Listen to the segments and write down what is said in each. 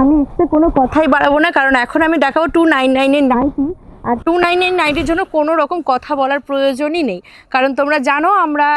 আমি এক্সট্রা কোনো কথাই বাড়াবো না কারণ এখন আমি দেখাবো টু নাইন নাইনের নাইটি আর টু নাইন নাইন নাইটির জন্য কোনো রকম কথা বলার প্রয়োজনই নেই। কারণ তোমরা জানো আমরা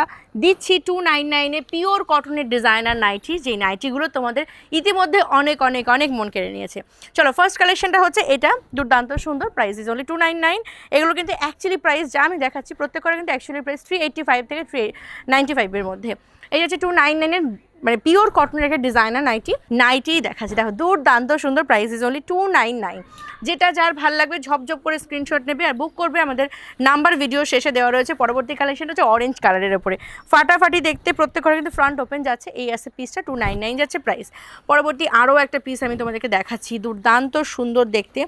দিচ্ছি টু নাইন নাইনে পিওর কটনের ডিজাইনার নাইটি যেই নাইটিগুলো তোমাদের ইতিমধ্যে অনেক অনেক অনেক মন কেড়ে নিয়েছে। চলো ফার্স্ট কালেকশনটা হচ্ছে এটা দুর্দান্ত সুন্দর price is only two nine nine এগুলো কিন্তু অ্যাকচুয়ালি প্রাইস যা আমি দেখাচ্ছি প্রত্যেকটা কিন্তু actually price three eighty five থেকে থ্রি নাইনটি ফাইভের মধ্যে। এই হচ্ছে টু নাইন নাইনের মানে পিওর কটনের একটা ডিজাইনার নাইটি নাইটিই দেখাচ্ছে। দেখো, দুর্দান্ত সুন্দর price is only two nine nine যেটা যার ভালো লাগবে, ঝপঝপ করে স্ক্রিনশট নেবে আর বুক করবে। আমাদের নাম্বার ভিডিও শেষে দেওয়া রয়েছে। পরবর্তী কালেকশন হচ্ছে অরেঞ্জ কালারের ওপরে ফাটাফাটি দেখতে প্রত্যেকটা কিন্তু ফ্রন্ট ওপেন যাচ্ছে। এই আছে পিসটা টু নাইন নাইন যাচ্ছে প্রাইস পরবর্তী আরও একটা পিস আমি তোমাদেরকে দেখাচ্ছি। দুর্দান্ত সুন্দর দেখতে।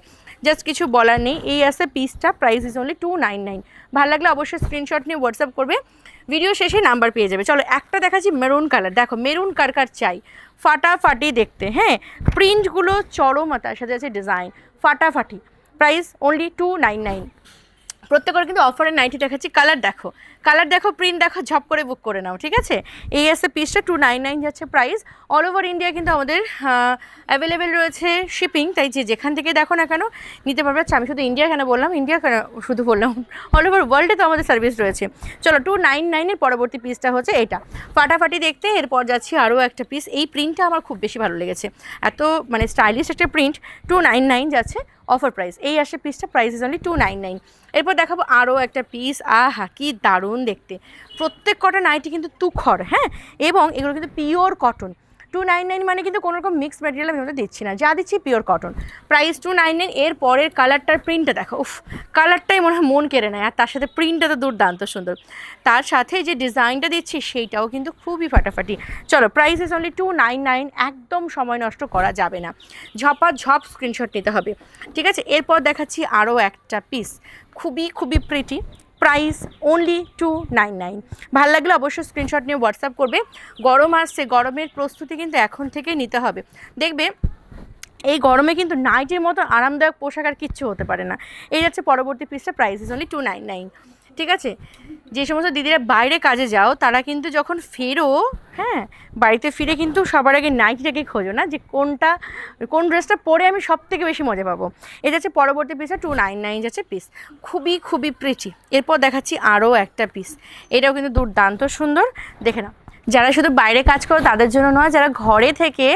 জাস্ট কিছু বলার নেই। এই আছে পিসটা price is only two nine nine ভালো লাগলে অবশ্যই স্ক্রিনশট নিয়ে হোয়াটসঅ্যাপ করবে। ভিডিও শেষে নাম্বার পেয়ে যাবে। চলো, একটা দেখাচ্ছি মেরুন কালার দেখো মেরুন কার কার চাই? ফাটাফাটি দেখতে হ্যাঁ? প্রিন্টগুলো চরম তার সাথে আছে ডিজাইন ফাটাফাটি। Price only two nine nine প্রত্যেকের কিন্তু অফারের নাইটি দেখাচ্ছি। কালার দেখো। কালার দেখো প্রিন্ট দেখো, ঝপ করে বুক করে নাও, ঠিক আছে? এই আছে পিসটা টু নাইন নাইন যাচ্ছে প্রাইস অল ওভার ইন্ডিয়া কিন্তু আমাদের অ্যাভেলেবেল রয়েছে শিপিং তাই যে যেখান থেকে দেখো না কেন, নিতে পারবে। আচ্ছা আমি শুধু ইন্ডিয়া কেন বললাম? ইন্ডিয়া কেন শুধু বললাম? অল ওভার ওয়ার্ল্ডে তো আমাদের সার্ভিস রয়েছে। চলো টু নাইন নাইনের পরবর্তী পিসটা হচ্ছে এটা। ফাটাফাটি দেখতে, এরপর যাচ্ছি আরও একটা পিস এই প্রিন্টটা আমার খুব বেশি ভালো লেগেছে। এত মানে স্টাইলিশ একটা প্রিন্ট টু নাইন নাইন যাচ্ছে অফার প্রাইস এই আসে পিসটা price is only two nine nine এরপর দেখাবো আরও একটা পিস আহা, কি দারুণ দেখতে। প্রত্যেক কটা নাইটি কিন্তু তুখর হ্যাঁ? এবং এগুলো কিন্তু pure cotton two nine nine মানে কিন্তু কোনো রকম মিক্স ম্যাটেরিয়াল আমি ওদের দিচ্ছি না। যা দিচ্ছি pure cotton price two nine nine এর পরের কালারটার প্রিন্টটা দেখো, উফ কালারটাই মনে হয় মন কেড়ে নেয়। আর তার সাথে প্রিন্টটা তো দুর্দান্ত সুন্দর। তার সাথে যে ডিজাইনটা দিচ্ছি, সেইটাও কিন্তু খুবই ফাটাফাটি। চলো price is only two nine nine একদম সময় নষ্ট করা যাবে না। ঝপা ঝপ স্ক্রিনশট নিতে হবে। ঠিক আছে? এরপর দেখাচ্ছি আরও একটা পিস খুবই খুবই pretty price only two nine nine ভালো লাগলে অবশ্যই স্ক্রিনশট নিয়ে হোয়াটসঅ্যাপ করবে। গরম আসছে, গরমের প্রস্তুতি কিন্তু এখন থেকে নিতে হবে। দেখবে, এই গরমে কিন্তু নাইটের মতো আরামদায়ক পোশাক আর কিচ্ছু হতে পারে না। এই যাচ্ছে পরবর্তী পিসটা price is only two nine nine ঠিক আছে? যে সমস্ত দিদিরা বাইরে কাজে যাও, তারা কিন্তু যখন ফেরো হ্যাঁ বাড়িতে ফিরে কিন্তু সবার আগে নাইটিটাকে খোঁজো না, যে কোনটা, কোন ড্রেসটা পরে আমি সব থেকে বেশি মজা পাবো। এটা হচ্ছে পরবর্তী পিসটা টু নাইন নাইন যাচ্ছে পিস খুবই খুবই প্রিটি এরপর দেখাচ্ছি আরও একটা পিস এটাও কিন্তু দুর্দান্ত সুন্দর। দেখে নাও। যারা শুধু বাইরে কাজ করো তাদের জন্য নয়, যারা ঘরে থেকে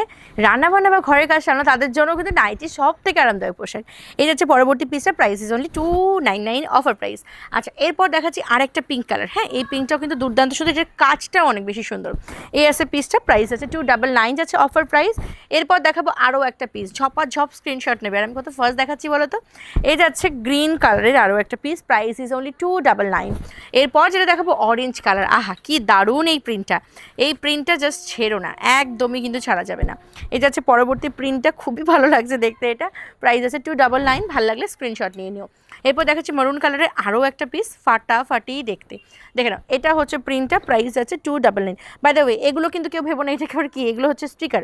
রান্না বান্না বা ঘরের কাজ সামনে তাদের জন্য কিন্তু নাইটি সব থেকে আরামদায়ক পোশাক। এই হচ্ছে পরবর্তী পিসের price is only two nine nine offer price আচ্ছা এরপর দেখাচ্ছি আরেকটা পিঙ্ক কালার হ্যাঁ এই পিঙ্কটাও কিন্তু দুর্দান্ত সুন্দর এটার কাজটাও অনেক বেশি সুন্দর। এই আছে পিসটা প্রাইস আছে টু ডাবল নাইন যাচ্ছে অফার প্রাইস এরপর দেখাবো আরও একটা পিস ঝপা ঝপ স্ক্রিনশট নেবে। আর আমি কত ফার্স্ট দেখাচ্ছি বলো তো এই যাচ্ছে গ্রিন কালারের আরও একটা piece price is only two double nine এরপর যেটা দেখাবো অরেঞ্জ কালার আহা, কি দারুণ এই প্রিন্টটা এই প্রিন্টটা জাস্ট ছেড়ো না, একদমই কিন্তু ছাড়া যাবে না। এটা হচ্ছে পরবর্তী প্রিন্টটা খুবই ভালো লাগছে দেখতে এটা। প্রাইস আছে টু ডাবল নাইন ভালো লাগলে স্ক্রিনশট নিয়ে নিও। এরপর দেখাচ্ছি মরুন কালারের আরও একটা পিস ফাটা ফাটি দেখতে। দেখে নাও, এটা হচ্ছে প্রিন্টটা প্রাইস আছে two double nine by the way এগুলো কিন্তু কেউ ভেবো না, এটা কি, এগুলো হচ্ছে স্টিকার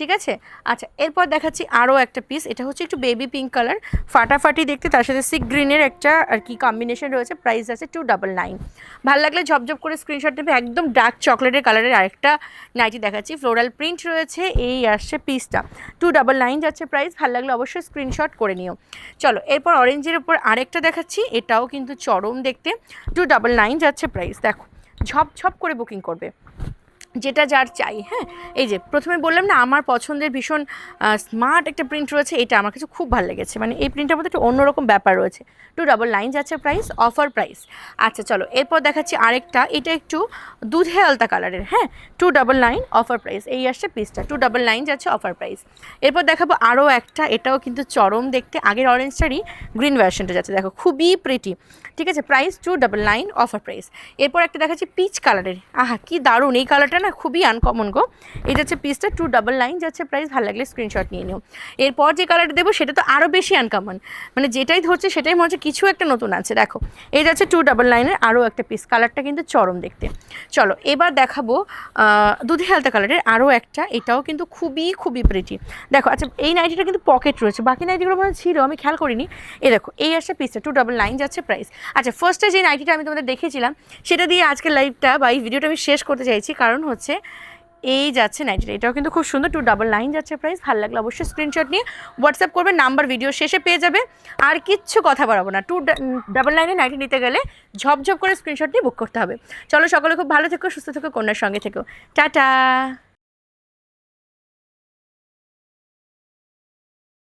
ঠিক আছে? আচ্ছা এরপর দেখাচ্ছি আরও একটা পিস এটা হচ্ছে একটু বেবি পিঙ্ক কালার ফাটাফাটি দেখতে, তার সাথে সিক গ্রিনের একটা আর কি কম্বিনেশন রয়েছে প্রাইস আছে টু ডাবল নাইন ভালো লাগলে ঝপঝপ করে স্ক্রিনশট নেবে, একদম ডার্ক চকলেটের কালারের আরেকটা নাইটি দেখাচ্ছি ফ্লোরাল প্রিন্ট রয়েছে, এই আসছে পিসটা টু ডাবল নাইন যাচ্ছে প্রাইস ভালো লাগলে অবশ্যই স্ক্রিনশট করে নিও। চলো, এরপর অরেঞ্জের উপর আরেকটা দেখাচ্ছি, এটাও কিন্তু চরম দেখতে টু ডাবল নাইন যাচ্ছে প্রাইস দেখো ঝপ ঝপ করে বুকিং করবে। যেটা যার চাই হ্যাঁ? এই যে, প্রথমে বললাম না, আমার পছন্দের ভীষণ স্মার্ট একটা প্রিন্ট রয়েছে, এটা আমার কাছে খুব ভালো লেগেছে। মানে এই প্রিন্টের মধ্যে একটু অন্যরকম ব্যাপার রয়েছে। টু ডাবল নাইন যাচ্ছে প্রাইস অফার প্রাইস আচ্ছা চলো, এরপর দেখাচ্ছি আরেকটা, এটা একটু দুধে আলতা কালারের হ্যাঁ? Two double nine offer price এই আসছে পিসটা টু ডাবল নাইন যাচ্ছে অফার প্রাইস এরপর দেখাবো আরও একটা, এটাও কিন্তু চরম দেখতে, আগের অরেঞ্জটারই গ্রিন ভার্সনটা যাচ্ছে। দেখো, খুবই প্রিটি ঠিক আছে? Price two double nine offer price এরপর একটা দেখাচ্ছি পিচ কালারের, আহা, কি দারুণ, এই কালারটা না, খুবই আনকমন গো। এই যাচ্ছে পিসটা টু ডাবল নাইন যাচ্ছে প্রাইস ভালো লাগলে স্ক্রিনশট নিয়ে নিও। এরপর যে কালারটা দেবো, সেটা তো আরও বেশি আনকমন মানে যেটাই ধরছে, সেটাই মনে হচ্ছে কিছু একটা নতুন আছে। দেখো, এই যাচ্ছে টু ডাবল নাইনের আরও একটা পিস কালারটা কিন্তু চরম দেখতে। চলো, এবার দেখাবো দুধে হালতা কালারের আরও একটা। এটাও কিন্তু খুবই খুবই প্রিটি দেখো আচ্ছা এই নাইটিটা কিন্তু পকেট রয়েছে। বাকি নাইটিগুলো মনে ছিল আমি খেয়াল করিনি। এ দেখো, এই আসছে পিসটা টু ডাবল নাইন যাচ্ছে প্রাইস আচ্ছা ফার্স্টে যে নাইটিটা আমি তোমাদের দেখেছিলাম সেটা দিয়ে আজকের লাইভটা বা এই ভিডিওটা আমি শেষ করতে চাইছি। কারণ হচ্ছে এই যাচ্ছে নাইটিটা এটাও কিন্তু খুব সুন্দর টু ডাবল নাইন যাচ্ছে প্রাইস ভালো লাগলে অবশ্যই স্ক্রিনশট নিয়ে হোয়াটসঅ্যাপ করবে নাম্বার ভিডিও শেষে পেয়ে যাবে। আর কিচ্ছু কথা বাড়াবো না টু ডাবল নাইনে নাইটি নিতে গেলে ঝপঝপ করে স্ক্রিনশট নিয়ে বুক করতে হবে। চলো সকলে খুব ভালো থেকো, সুস্থ থেকো, কন্যার সঙ্গে থেকো। টাটা!